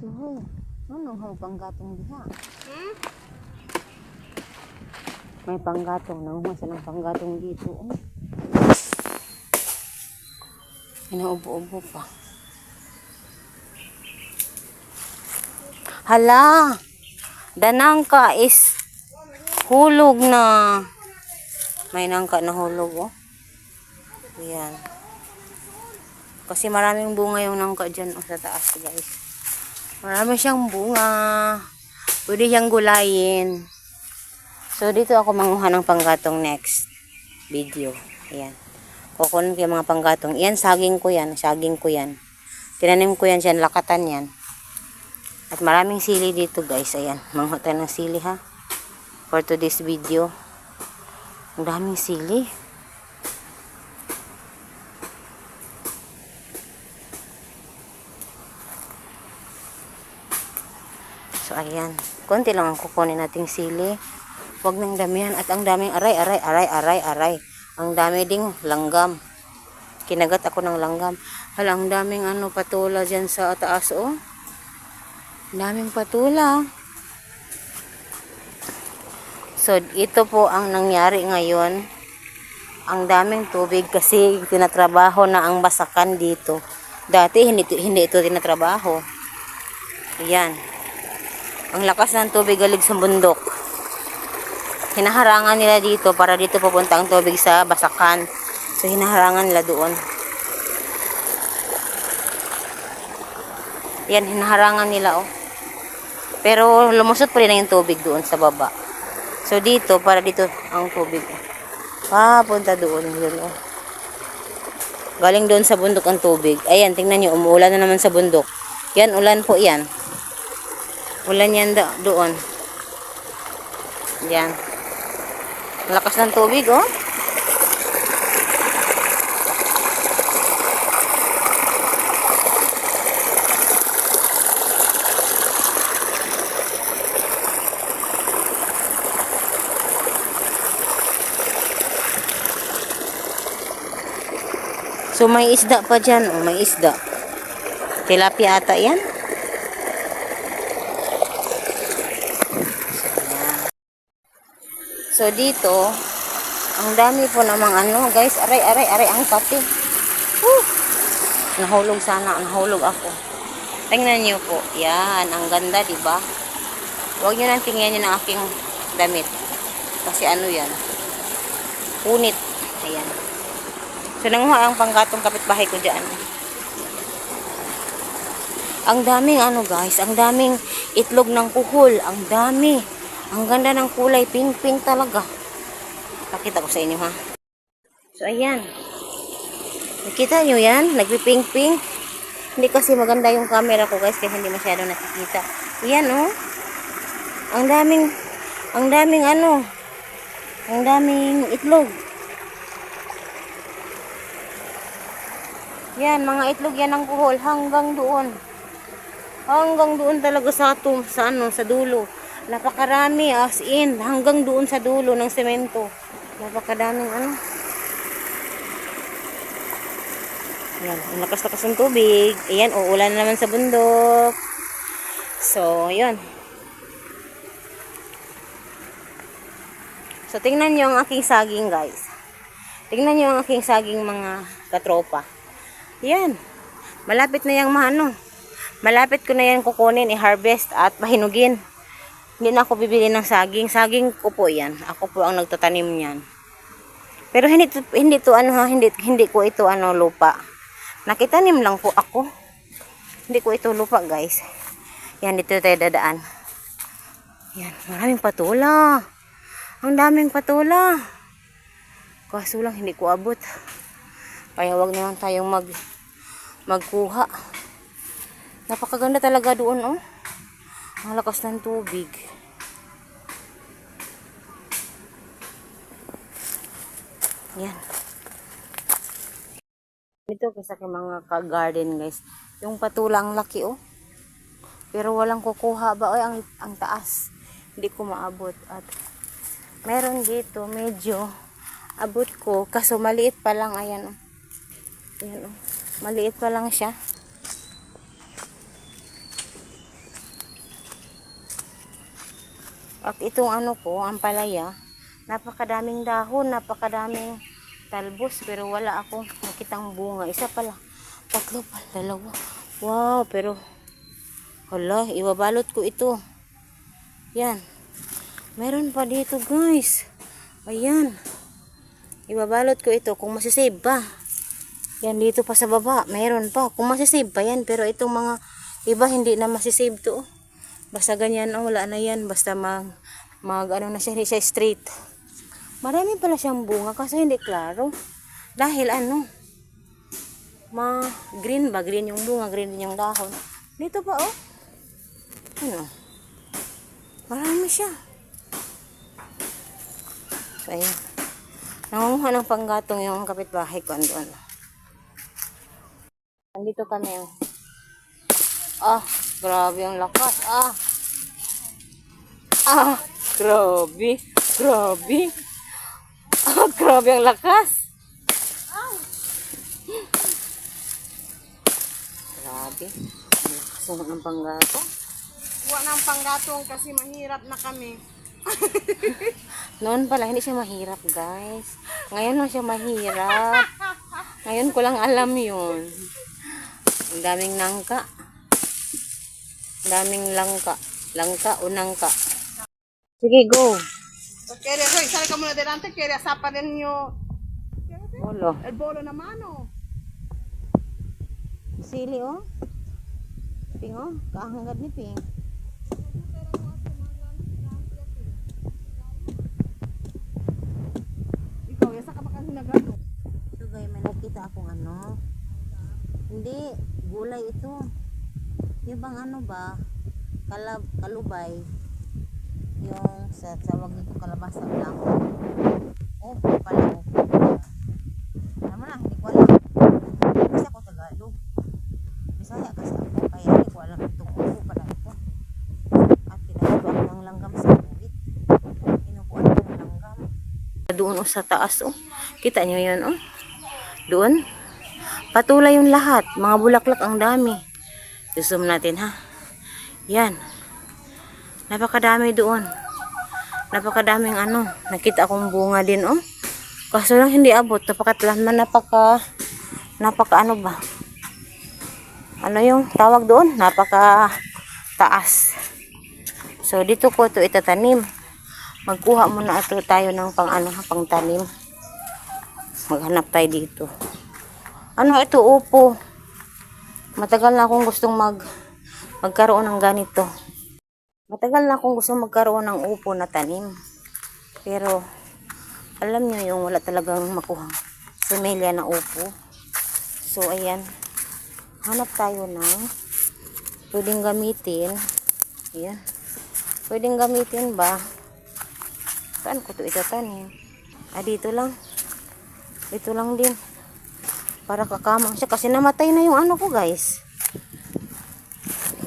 suho. Ano ho panggatong diha? Hmm? May panggatong. Nanguha siya ng panggatong dito. Oh. Inaubo-ubo pa. Hala! Danangka is hulog na. May nangka na hulog, oh. Ayan. Kasi maraming bunga yung nangka dyan, oh, sa taas, guys. Marami siyang bunga. Pwede siyang gulayin. So, dito ako manguha ng panggatong next video. Ayan. Kukunin ko yung mga panggatong. Yan, saging ko yan. Saging ko yan. Tinanim ko yan dyan. Lakatan yan. At maraming sili dito, guys. Ayan. Manguha ng sili, ha? For today's video. Ang daming sili. So, ayan. Konti lang ang kukunin nating sili. Huwag nang damihan. At ang daming aray, aray, aray, aray, aray. Ang dami ding langgam. Kinagat ako ng langgam. Hala, ang daming ano, patula dyan sa taas, oh. Daming patula. So, ito po ang nangyari ngayon. Ang daming tubig kasi tinatrabaho na ang basakan dito. Dati, hindi, hindi ito tinatrabaho. Ayan. Ang lakas ng tubig galig sa bundok. Hinaharangan nila dito para dito pupunta ang tubig sa basakan. So hinaharangan nila doon. Yan, hinaharangan nila oh. Pero lumusot pa rin yung tubig doon sa baba. So dito, para dito ang tubig. Papunta doon. Yun, oh. Galing doon sa bundok ang tubig. Ayan, tingnan nyo, umuulan na naman sa bundok. Yan, ulan po yan. Ulan yan da- doon. Yan. Lakas ng tubig, oh. So may isda pa dyan, oh, may isda. Tilapia ata yan. So dito, ang dami po namang ano, guys, aray, aray, aray, ang pati. Woo! Nahulog sana, nahulog ako. Tingnan niyo po, yan, ang ganda, di ba? Huwag niyo nang tingnan niyo ng aking damit. Kasi ano yan, punit. Ayan. So nanguha ang panggatong kapitbahay ko dyan. Ang daming ano guys, ang daming itlog ng kuhol, ang dami. Ang ganda ng kulay, pink-pink talaga. Pakita ko sa inyo ha. So ayan. Nakita nyo yan? Nagpipink-pink. Hindi kasi maganda yung camera ko guys, kaya hindi masyado nakikita. Ayan oh. Ang daming, ang daming ano, ang daming itlog. Yan, mga itlog yan ng kuhol hanggang doon. Hanggang doon talaga sa atom, sa ano, sa dulo. Napakarami as in, hanggang doon sa dulo ng semento. Napakadaming ano. Yan, ang lakas-lakas ng tubig. Ayan, uulan na naman sa bundok. So, yun. So, tingnan nyo ang aking saging, guys. Tingnan nyo ang aking saging mga katropa. Yan. Malapit na yung ano. Malapit ko na yan kukunin, i-harvest at pahinugin. Hindi na ako bibili ng saging. Saging ko po yan. Ako po ang nagtatanim niyan. Pero hindi to, hindi to ano ha, hindi, hindi ko ito ano lupa. Nakitanim lang po ako. Hindi ko ito lupa guys. Yan, dito tayo dadaan. Yan, maraming patula. Ang daming patula. Kaso lang hindi ko abot. Kaya wag na lang tayong mag magkuha. Napakaganda talaga doon, oh. Ang lakas ng tubig. Yan. Ito kasi kay mga ka-garden guys. Yung patulang laki oh. Pero walang kukuha ba? Oy, ang, ang taas. Hindi ko maabot. At meron dito medyo abot ko. Kaso maliit pa lang. Ayan oh. Ayan oh. Maliit pa lang siya. At itong ano ko, ang palaya napakadaming dahon, napakadaming talbos, pero wala akong nakitang bunga. Isa pala, tatlo pala, dalawa. Wow, pero, hala, ibabalot ko ito. Yan. Meron pa dito, guys. Ayan. Ibabalot ko ito kung masisave pa. Yan dito pa sa baba, meron pa. Kung masisave pa yan, pero itong mga iba hindi na masisave to. Basta ganyan, oh, wala na yan. Basta mag, mag ano na siya, hindi siya straight. Marami pala siyang bunga kasi hindi klaro. Dahil ano, ma green ba? Green yung bunga, green din yung dahon. Dito pa, oh. Ano? Marami siya. So, ayan. Nangunguha ng panggatong yung kapitbahay ko andun. Nandito kami. Ah, grabe ang lakas. Ah. Ah, grabe. Grabe. Grabe ang lakas. Grabe. Ang lakas ng panggatong. Kuha ng panggatong kasi mahirap na kami. Noon pala, hindi siya mahirap, guys. Ngayon lang siya mahirap. Ngayon ko lang alam yun. Ang daming nangka. Ang daming langka. Langka o nangka. Sige, go. So, quería, sale como delante, quería zapar el niño, Ulo. el bolo na mano. Sili, oh. Ping, oh. Kahanggad ni Ping. Ikaw, yasa ka pa kasi nagrano. Ito, guys, may nakita akong ano. Hindi, gulay ito. Yung bang ano ba? Kalab, kalubay. Yung sa tawag nito kalabasa lang. Oh, pala oh. Alam mo hindi ko alam. Kasi ako Tagalog. Bisaya kasi ako, kaya hindi ko alam itong upo pala ito. At pinagawa ng langgam sa buwit. Ko ng langgam. Doon oh, sa taas oh. Kita nyo yun oh. Doon. Patulay yung lahat. Mga bulaklak ang dami. I-zoom natin ha. Yan. Napakadami doon. Napakadaming ano. Nakita akong bunga din oh. Kaso lang hindi abot. Napakatlaman. Napaka napaka ano ba? Ano yung tawag doon? Napaka taas. So dito ko ito itatanim. Magkuha muna ito tayo ng pang ano, pang tanim. Maghanap tayo dito. Ano ito, upo. Matagal na akong gustong mag magkaroon ng ganito. Matagal na akong gustong magkaroon ng upo na tanim. Pero alam niyo yung wala talagang makuha. Semilya na upo. So ayan. Hanap tayo ng pwedeng gamitin. Ayan. Pwedeng gamitin ba? Saan ko ito itatanim? Ah, dito lang. Dito lang din. Para kakamang siya. Kasi namatay na yung ano ko, guys.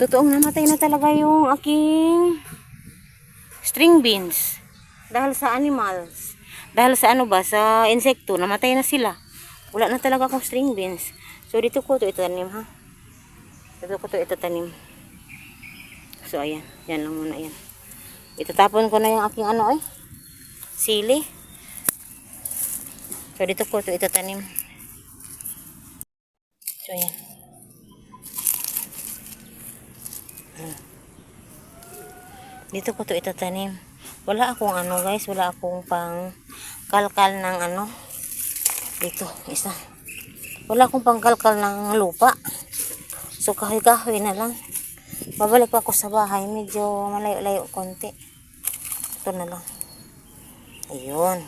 Totoong namatay na talaga yung aking string beans. Dahil sa animals. Dahil sa ano ba, sa insekto, namatay na sila. Wala na talaga akong string beans. So, dito ko ito itanim, ha? Dito ko ito itatanim. So, ayan. Yan lang muna, yan. Itatapon ko na yung aking ano, eh. Sili. So, dito ko ito itatanim. So, yan. Hmm. Dito ko ito itatanim. Wala akong ano, guys. Wala akong pang kalkal ng ano. Dito, isa. Wala akong pang kalkal ng lupa. So, kahoy-kahoy na lang. Babalik pa ako sa bahay. Medyo malayo-layo konti. Ito na lang. Ayun.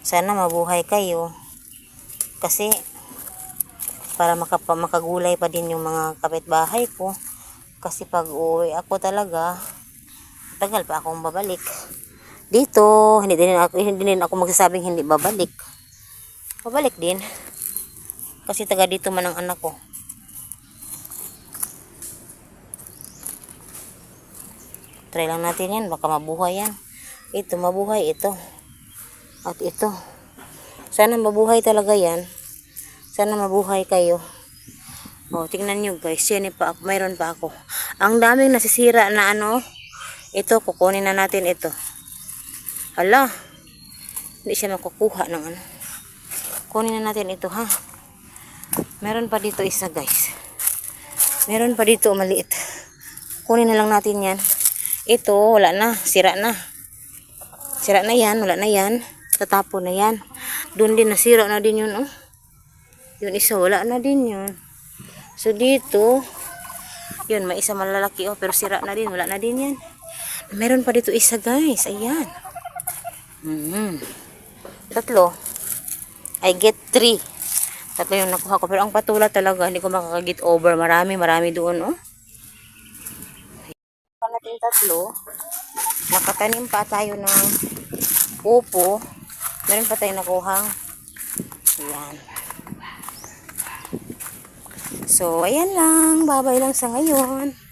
Sana mabuhay kayo. Kasi para makapa, makagulay pa din yung mga kapitbahay ko. Kasi pag uwi ako talaga, tagal pa akong babalik. Dito, hindi din ako, hindi din ako magsasabing hindi babalik. Babalik din. Kasi taga dito man ang anak ko. Try lang natin yan. Baka mabuhay yan. Ito, mabuhay ito. At ito. Sana mabuhay talaga yan. Sana mabuhay kayo. O, tingnan nyo guys. Yan pa ako. Mayroon pa ako. Ang daming nasisira na ano. Ito, kukunin na natin ito. Hala. Hindi siya makukuha ng ano. Kunin na natin ito, ha? Meron pa dito isa, guys. Meron pa dito maliit. Kunin na lang natin yan. Ito, wala na. Sira na. Sira na yan. Wala na yan. Tatapon na yan. Doon din nasira na din yun, oh. Yun isa, wala na din yun. So, dito, yun, may isa malalaki, oh. Pero sira na din. Wala na din yan. Meron pa dito isa, guys. Ayan. Mhm. Tatlo. I get three. Tatlo yung nakuha ko. Pero ang patula talaga, hindi ko makakagit over. Marami, marami doon, oh. Pa natin tatlo. Nakatanim pa tayo ng upo. Meron pa tayong nakuhang. Ayan. So, ayan lang. Babay lang sa ngayon.